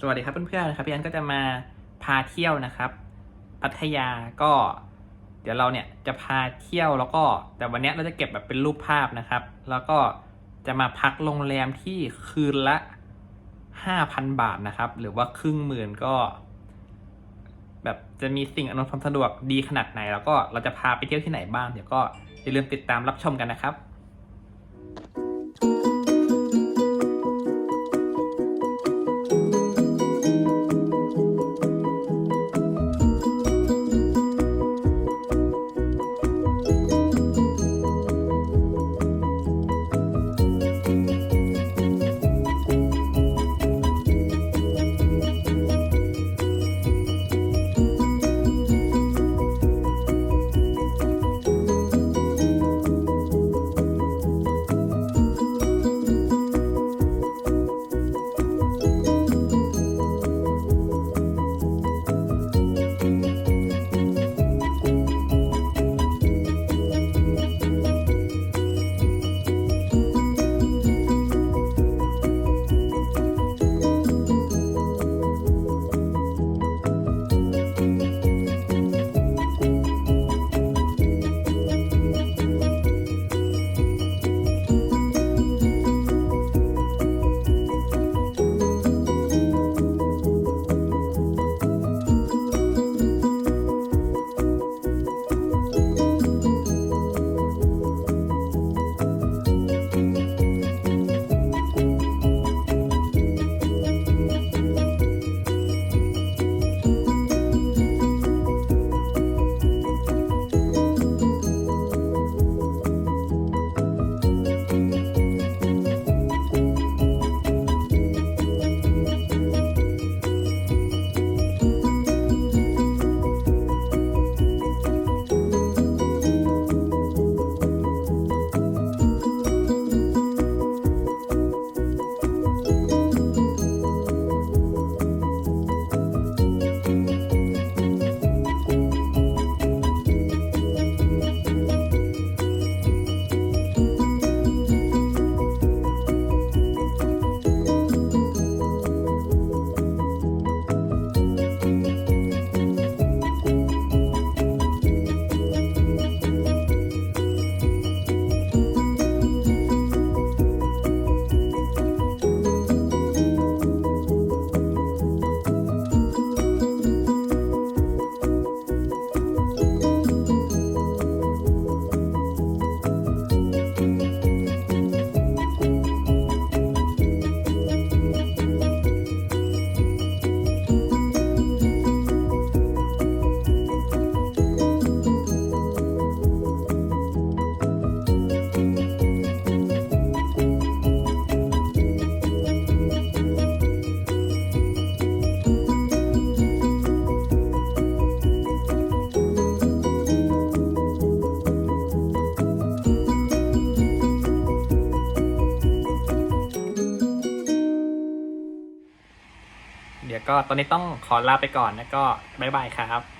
สวัสดีครับเพื่อนๆนะครับพี่อันก็จะมาพาเที่ยวนะครับ พัทยาก็ เดี๋ยวเราเนี่ยจะพาเที่ยวแล้วก็แต่วันนี้เราจะเก็บแบบเป็นรูปภาพนะครับ แล้วก็จะมาพักโรงแรมที่คืนละห้าพันบาทนะครับ หรือว่าครึ่งหมื่นก็ แบบจะมีสิ่งอำนวยความสะดวกดีขนาดไหน แล้วก็เราจะพาไปเที่ยวที่ไหนบ้างเดี๋ยวก็อย่าลืมติดตามรับชมกันนะครับ เดี๋ยวก็ตอนนี้ต้องขอลาไปก่อนนะก็บ๊ายบายครับ